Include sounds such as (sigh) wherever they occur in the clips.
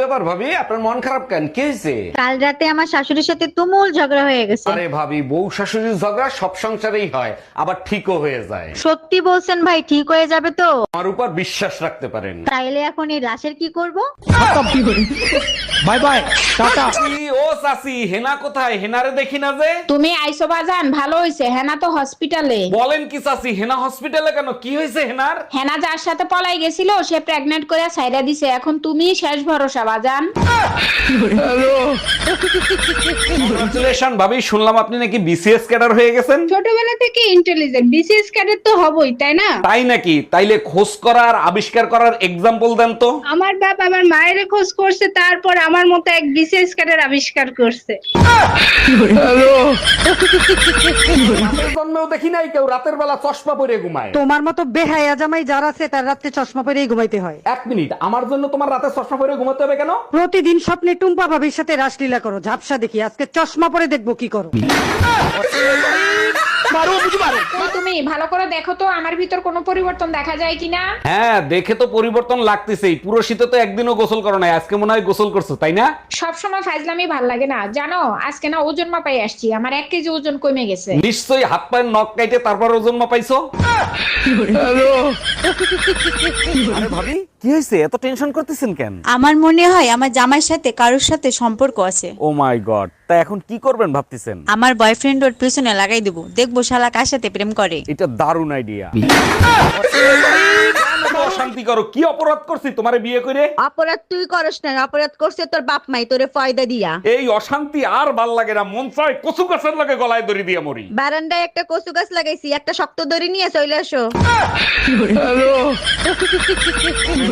ব্যাপার ভাবি আপনার মন খারাপ কেন? কি হয়েছে? কাল রাতে আমার শাশুড়ির সাথে তুমুল ঝগড়া হয়ে গেছে। আরে ভাবি বউ শাশুড়ির ঝগড়া সব সংসারেই হয় আবার ঠিকও হয়ে যায়। সত্যি বলছেন ভাই ঠিক হয়ে যাবে তো? আমার উপর বিশ্বাস রাখতে পারেন। তাইলে এখন এই লাশের কি করব? Bye bye tata. ও চাচি হেনা কোথায়? হেনারে দেখি না যে। তুমি আইসো বাজান ভালো হইছে হেনা তো হসপিটালে বলেন কি চাচি হেনা হসপিটালে কেন? কি হয়েছে হেনার? হেনা যার সাথে পলাই গেছিল সে প্রেগনেন্ট করে সাইরা দিছে এখন তুমি শেষ ভরসা। বাজান। কংগ্রাচুলেশন ভাবি শুনলাম আপনি নাকি বিসিএস ক্যাডার হয়ে গেছেন। ছোটবেলা থেকে ইন্টেলিজেন্ট বিসিএস ক্যাডেট তো হবই তাই না? তাই নাকি? তাইলে খোঁজ করার আবিষ্কার করার এক্সাম্পল দেন তো। আমার বাপ আমার মায়ের খোঁজ করছে তারপর আমার মতো এক বিসিএস ক্যাডেট আবিষ্কার করছে। রাতের জন্মেও দেখি নাই কেউ রাতের বেলা চশমা পরে ঘুমায়। তোমার মতো বেহায়া জামাই যারা আছে তার রাত্রে চশমা পরেই ঘুমাইতে হয়। এক মিনিট আমার জন্য তোমার রাতে চশমা পরে ঘুমাতে হবে? কেন? প্রতিদিন স্বপ্নে টুম্পা ভাবির সাথে রাসলীলা করো ঝাপসা দেখি আজকে চশমা পরে দেখব কি করো। তুমি ভালো করে দেখো তো আমার ভিতর কোনো পরিবর্তন দেখা যায় কিনা? হ্যাঁ দেখে তো পরিবর্তন লাগতেছেই। পুরো শীতে তো একদিনও গোসল করো নাই আজকে মনে হয় গোসল করছ তাই না? সব সময় ফাইজলামি ভালো লাগে না। জানো আজকে না ওজন মাপাই আসছি আমার এক কেজি ওজন কমে গেছে। নিশ্চয়ই হাত পায়ের নখ কাইটে তারপর ওজন মাপাইছো? আরে ভাবি কি হয়েছে এত টেনশন করতেছেন কেন? আমার মনে হয় আমার জামাইয়ের সাথে কারোর সাথে সম্পর্ক আছে। ও মাই গড তা এখন কি করবেন ভাবতেছেন? আমার বয়ফ্রেন্ড ওর পিছনে লাগাই দেবো। দেখব শালা কার সাথে প্রেম করে। এটা দারুণ আইডিয়া অশান্তি করো কি অপরাধ করছি তোমারে বিয়ে করে? অপরাধ তুই করস না অপরাধ করছে তোর বাপ মাই তোরে ফয়দা দিয়া। এই অশান্তি আর ভালো লাগে না মন চায় কচু গাছের লাগে গলায় দড়ি দিয়ে মরি। বারান্দায় একটা কচু গাছ লাগাইছি একটা শক্ত দড়ি নিয়ে চলে আসো।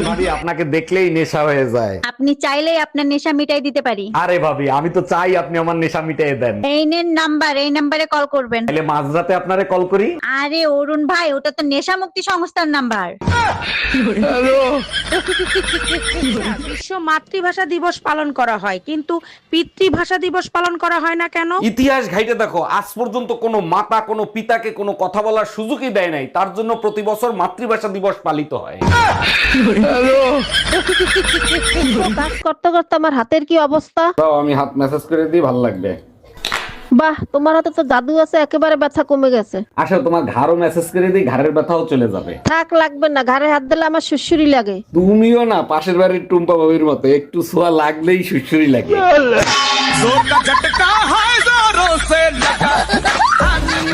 ভাবি আপনাকে দেখলেই নেশা হয়ে যায়। আপনি চাইলেই আপনার নেশা মিটাই দিতে পারি। আরে ভাবি আমি তো চাই আপনি আমার নেশা মিটিয়ে দেন। এই নেন নাম্বার এই নাম্বারে কল করবেন। তাহলে মাঝরাতে আপনারে কল করি? আরে অরুণ ভাই ওটা তো নেশা মুক্তি সংস্থার নাম্বার। বিশ্ব মাতৃভাষা দিবস পালন করা হয় কিন্তু পিতৃভাষা দিবস পালন করা হয় না কেন? ইতিহাস ঘাইটে দেখো আজ পর্যন্ত কোনো মাতা কোনো পিতাকে কোনো কথা বলার সুযোগই দেয় নাই। তার জন্য প্রতি বছর মাতৃভাষা দিবস পালিত হয়। কাজ (laughs) করতে করতে আমার হাতের কি অবস্থা? তাও আমি হাত মেসেজ করে দিই ভালো লাগবে। বাহ তোমার হাতে তো জাদু আছে একেবারে ব্যথা কমে গেছে। আসো তোমার ঘাড়ও মেসেজ করে দিই ঘাড়ের ব্যথাও চলে যাবে। থাক লাগবে না ঘাড়ে হাত দিলে আমার সুসুরি লাগে। তুমিও না পাশের বাড়ির টুম্পা বাবির মতো একটু ছোঁয়া লাগলেই সুসুরি লাগে।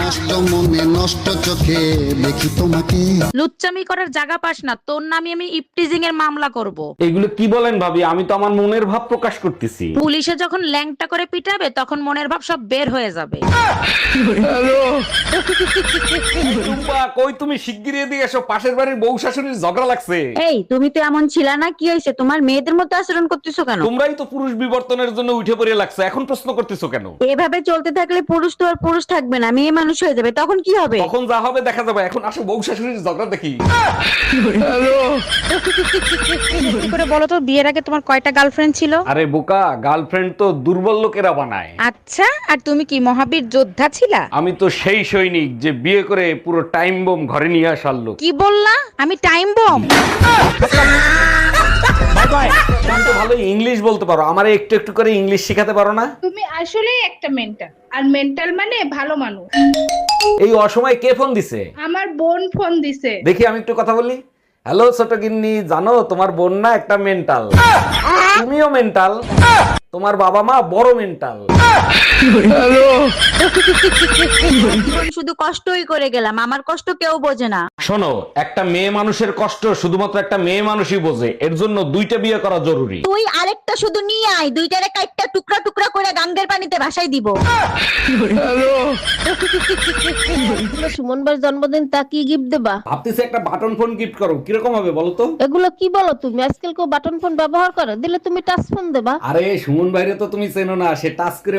নষ্ট মনে নষ্ট চোখে দেখি তোমাকে। লুচ্চামি করার জায়গা পাস না তোর নামে আমি ইপটিজিং এর মামলা করব। এগুলো কি বলেন ভাবি? আমি তো আমার মনের ভাব প্রকাশ করতেছি। পুলিশে যখন ল্যাংটা করে পিটাবে তখন মনের ভাব সব বের হয়ে যাবে। টুম্পা কই তুমি? শিগগিরই এদিকে এসো। পাশের বাড়ির বউ শাশুড়ির ঝগড়া লাগছে। এই তুমি তো এমন ছিল না কি হয়েছে? তোমার মেয়েদের মতো আচরণ করতেছো কেন? তোমরাই তো পুরুষ বিবর্তনের জন্য উঠে পড়ে লাগছে। এখন প্রশ্ন করতেছো কেন? এভাবে চলতে থাকলে পুরুষ তো আর পুরুষ থাকবে না। মেয়ে মানুষ হয়ে যাবে তখন কি হবে? তখন যা হবে দেখা যাবে এখন আসো বউ শাশুড়ির ঝগড়া দেখি। কি করে বলো তো বিয়ের আগে তোমার কয়টা গার্লফ্রেন্ড ছিল? আরে বোকা গার্লফ্রেন্ড তো দুর্বল লোকেরা বানায়। আচ্ছা আর তুমি কি মহাবীর যোদ্ধা ছিলা? আমি তো সেই সৈনিক যে বিয়ে করে পুরো টাইম বোম ঘরে নিয়ে আসার লোক। কি বললা? আমি টাইম বম তুমি তো ভালো ইংলিশ বলতে পারো। আমারে একটু একটু করে ইংলিশ শেখাতে পারো না? তুমি আসলেই একটা মেন্টাল আর মেন্টাল মানে ভালো মানুষ। এই অসময় কে ফোন দিছে? আমার বোন ফোন দিছে। দেখি আমি একটু কথা বলি। হ্যালো ছোট গিন্নি জানো তোমার বোন না একটা মেন্টাল তুমিও মেন্টাল তোমার বাবা মা বড় মেন্টাল শুধু কষ্টই করে গেলাম আমার কষ্ট কেউ বোঝে না। শোনো একটা মেয়ে মানুষের কষ্ট শুধুমাত্র একটা মেয়ে মানুষই বোঝে এর জন্য দুইটা বিয়ে করা জরুরি। তুই আরেকটা শুধু নিয়ে আয় দুইটারে কাইটটা টুকরা টুকরা করে গাঙ্গের পানিতে ভাসাই দিব। সুমন ভাইয়ের জন্মদিন তা কি গিফট দেবা? ভাবতেছি একটা বাটন ফোন গিফট করো কীরকম হবে বলো তো? এগুলো কি বলো তুমি? আজকাল কেউ বাটন ফোন ব্যবহার করে দিলে তুমি টাচ ফোন দেবা। আরে সুমন ভাইরে তো তুমি চেনো না সে টাচ করে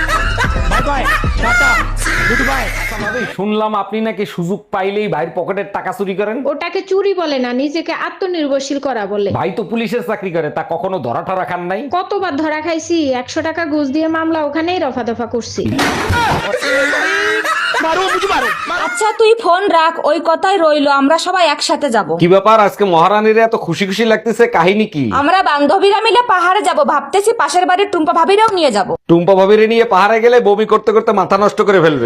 শুনলাম আপনি নাকি সুযোগ পাইলেই ভাইয়ের পকেটের টাকা চুরি করেন। ওটাকে চুরি বলে না নিজেকে আত্মনির্ভরশীল করা বলে। ভাই তো পুলিশের চাকরি করে তা কখনো ধরা ঠরা খান নাই? কতবার ধরা খাইছি একশো টাকা ঘুষ দিয়ে মামলা ওখানেই রফা দফা করছি আচ্ছা তুই ফোন রাখ ওই কথাই রইল আমরা সবাই একসাথে যাব। কি ব্যাপার আজকে মহারানীর এত খুশি খুশি লাগতেছে কাহিনী কি? আমরা বান্ধবীরা মিলে পাহাড়ে যাব ভাবতেছি পাশের বাড়ির টুম্পা ভাবিরাও নিয়ে যাব। টুম্পা ভাবিরে নিয়ে পাহাড়ে গেলে বমি করতে করতে মাথা নষ্ট করে ফেলবে।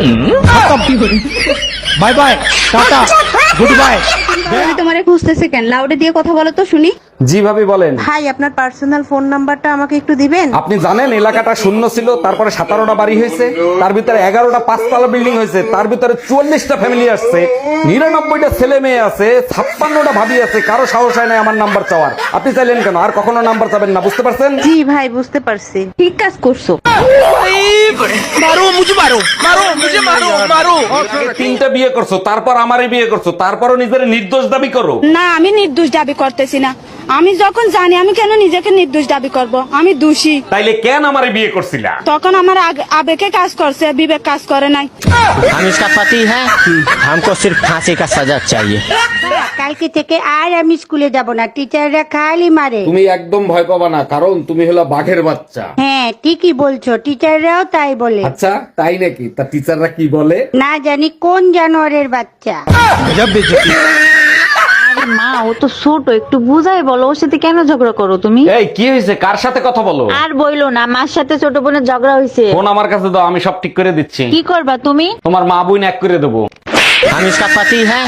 Bye bye tata. Good bye আমি তোমারে কেন? লাউডে দিয়ে কথা বলো তো শুনি। বলেন। আপনার পার্সোনাল ফোন নাম্বারটা আমাকে একটু দিবেন? আপনি জানেন এলাকাটা শূন্য ছিল তারপরে সতেরোটা বাড়ি হয়েছে তার ভিতরে এগারোটা পাঁচতলা বিল্ডিং হয়েছে তার ভিতরে চুয়াল্লিশটা ফ্যামিলি আসছে নিরানব্বইটা ছেলে মেয়ে আছে ছাপ্পান্নটা ভাবি আছে কারও সাহস হয় না আমার নাম্বার চাওয়ার। আপনি চাইলেন কেন? আর কখনো নাম্বার চাবেন না বুঝতে পারছেন? জি ভাই বুঝতে পারছি। ঠিক কাজ করছ। মারো মুঝে মারো মারো মুঝে মারো। তিনটা বিয়ে করছো তারপর আমারই বিয়ে করছো তারপরও নিজের নির্দোষ দাবি করো না আমি নির্দোষ দাবি করতেছি না আমি যখন জানি আমি কেন নিজেকে নির্দোষ দাবি করব আমি দোষী তাইলে কেন আমারে বিয়ে করছিলা তখন আমার আগ- আবেগে কাজ করছে বিবেক কাজ করে নাই हम इसका पति है हमको सिर्फ फांसी का सजा चाहिए কালকে থেকে আর আমি স্কুলে যাব না টিচাররা খালি মারে তুমি একদম ভয় পাবা না কারণ তুমি হলো বাঘের বাচ্চা হ্যাঁ ঠিকই বলছো টিচাররাও তাই বলে আচ্ছা তাই নাকি তা টিচাররা কি বলে বলে? না জানি কোন জানোয়ারের বাচ্চা? মা ও তো ছোট একটু বুঝাই বলো ওর সাথে কেন ঝগড়া করো তুমি? এই কি হয়েছে? কার সাথে কথা বলো? আর বইলো না মার সাথে ছোট বোনের ঝগড়া হয়েছে। ফোন আমার কাছে দাও আমি সব ঠিক করে দিচ্ছি। কি করবা তুমি? তোমার মা বোন এক করে দেবো। हम इसका पति है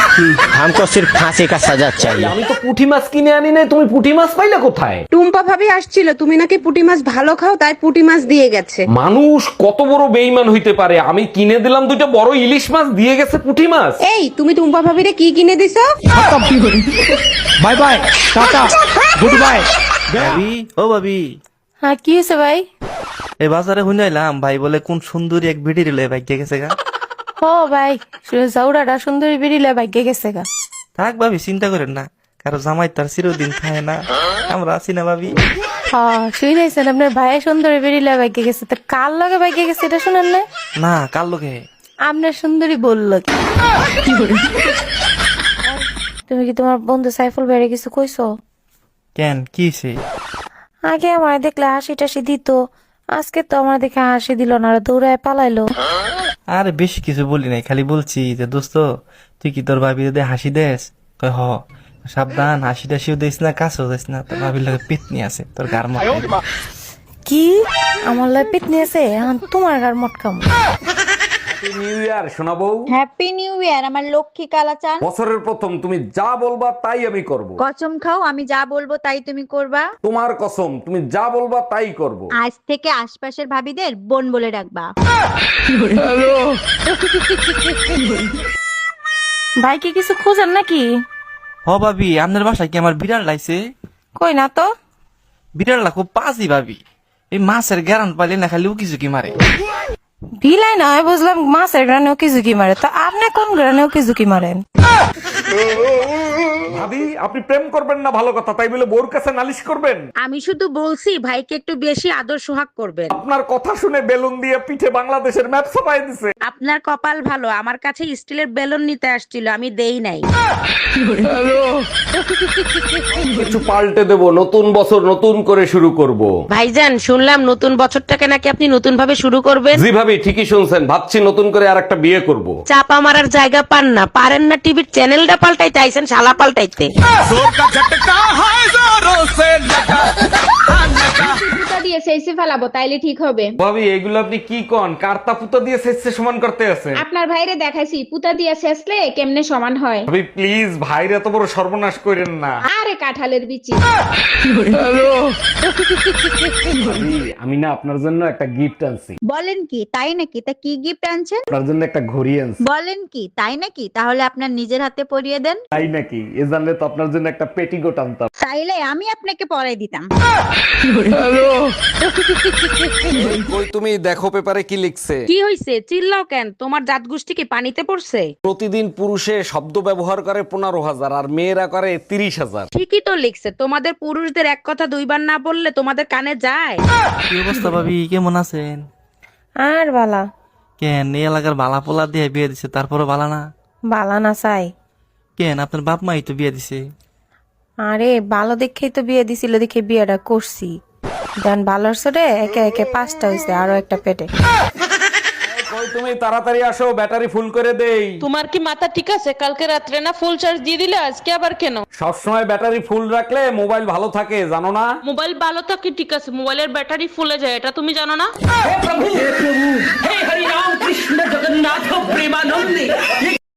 हमको सिर्फ फांसी का सजा चाहिए আমি তো পুঁটি মাছ কিনে আনি নাই তুমি পুঁটি মাছ পাইলে কোথায় টুম্পা ভাবি আসছিল তুমি নাকি পুটি মাছ ভালো খাও তাই পুটি মাছ দিয়ে গেছে মানুষ কত বড় বেইমান হইতে পারে আমি কিনে দিলাম দুইটা বড় ইলিশ মাছ দিয়ে গেছে পুঁটি মাছ এই তুমি টুম্পা ভাবিরে কি কিনে দিছো bye bye tata goodbye ভাবি ও ভাবি হ্যাঁ কি হয়েছে ভাই এই বাজারে শুনাইলাম ভাই বলে কোন সুন্দরী এক ভিডি রিলে ভাই গেছে গা ও ভাই জাউরাটা সুন্দরী বেরিলে ভাগ্যে গেছে গা। থাক ভাবি চিন্তা করেন না। কারও জামাই তার চিরদিন থাকে না। আমরা আছি না ভাবি। হ্যাঁ শুনেছেন আপনার ভাই সুন্দরী বেরিলে ভাগ্যে গেছে। তো কার লগে ভাগ্যে গেছে এটা শুনেন না না কার লোকে আপনার সুন্দরী বলল কি তুমি কি তোমার বন্ধু সাইফুল বেড়ে কিছু কইছো? কেন? কি হইছে? আগে আমার দেখলে হাসি টাসি দিত। আজকে তো আমার দেখে হাসি দিল না আর দৌড়ায় পালাইলো। আর বেশি কিছু বলি নাই খালি বলছি যে দোস্ত তুই কি তোর ভাবি যদি হাসি দেস? কয় হ। সাবধান হাসি টাসিও দিস না কাছেও দিস না তোর ভাবির লাগে পিতনি আছে তোর গার মত কি? আমার লাগে পিতনি আছে? এখন তোমার গার মটকাম নিউ ইয়ার শোনাবো হ্যাপি নিউ ইয়ার আমার লক্ষ্মী কালাচান বছরের প্রথম তুমি যা বলবা তাই আমি করব। কসম খাও আমি যা বলব তাই তুমি করবা। তোমার কসম তুমি যা বলবা তাই করব। আজ থেকে আশপাশের ভাবিদের বোন বলে ডাকবা। ভাই কি কিছু খুঁজেন নাকি? হ ভাবি আপনার বাসায় কি আমার বিড়াল লাইছে? কই না তো? বিড়ালটা খুব পাজি ভাবি। এই মাছের গ্যারান পাইলে না খালি উকি ঝুঁকি মারে। বিলাই নয় বুঝলাম মাছের গ্রানেও কি ঝুঁকি মারে তো আপনি কোন গ্রানেও কি ঝুঁকি মারেন ভাবি আপনি প্রেম করবেন না ভালো কথা তাই বলে বোর কাছে নালিশ করবেন? আমি শুধু বলছি ভাইকে একটু বেশি আদর সোহাগ করবেন। আপনার কথা শুনে বেলুন দিয়ে পিঠে বাংলাদেশের ম্যাপ ছাপাই দিছে। আপনার কপাল ভালো আমার কাছে স্টিলের বেলুন নিতে আসছিল আমি দেই নাই। কিছু পাল্টে দেব নতুন বছর নতুন করে শুরু করব। ভাইজান শুনলাম নতুন বছরটাকে নাকি আপনি নতুন ভাবে শুরু করবেন। জি ভাবি ঠিকই শুনছেন ভাবছি নতুন করে আর একটা বিয়ে করব। চাপা মারার জায়গা পান না পারেন না টিভির চ্যানেলটা পাল্টাই চাইছেন শালা পাল্টাইতে পুতা দিয়ে সেইসে ফেলাবো তাইলে ঠিক হবে। ভাবি এগুলো আপনি কি কন? কার্তা পুতো দিয়ে শেষে সমান করতে আছে। আপনার ভাইরে দেখাইছি পুতা দিয়ে শেষলে কেমনে সমান হয়? ভাবি প্লিজ ভাইরে এত বড় সর্বনাশ করেন না। আরে কাঁঠালের বিচি। ভাবি, আমি না আপনার জন্য একটা গিফট আনছি। বলেন কি তাই নাকি? তা কি গিফট আনছেন? আপনার জন্য একটা ঘড়ি আনছি। বলেন কি তাই নাকি? তাহলে আপনার নিজের হাতে পরিয়ে দেন। তাই নাকি? এ জানলে তো আপনার জন্য একটা পেটিকোট আনতাম। তাইলে আমি আপনাকে পরাই দিতাম। কই তুমি দেখো পেপারে কি লিখছে? কি হইছে? চিল্লাও কেন? তোমার জাত গোষ্ঠী কি পানিতে পড়ছে? প্রতিদিন পুরুষে শব্দ ব্যবহার করে পনেরো হাজার আর মেয়েরা করে তিরিশ হাজার। ঠিকই তো লিখছে। তোমাদের পুরুষদের এক কথা দুইবার না বললে তোমাদের কানে যায়? কি অবস্থা ভাবি? কেমন আছেন? আর বালা। কেন? এই এলাকার বালা পোলা দিয়ে বিয়ে দিছে তারপরও বালা না? বালা না চাই। কেন? আপনার বাপ মাই তো বিয়ে দিছে। আরে ভালো দেখেই তো বিয়ে দিছিল দেখে বিয়েটা করছি। দেন ভালোর সরে একে একে পাঁচটা হয়েছে আরও একটা পেটে। কই তুমি তাড়াতাড়ি আসো ব্যাটারি ফুল করে দেই। তোমার কি মাথা ঠিক আছে? কালকে রাত্রে না ফুল চার্জ দিয়ে দিলে আজকে আবার কেন? সবসময় ব্যাটারি ফুল রাখলে মোবাইল ভালো থাকে জানো না? মোবাইল ভালো থাকে ঠিক আছে মোবাইলের ব্যাটারি ফুলে যায় এটা তুমি জানো না?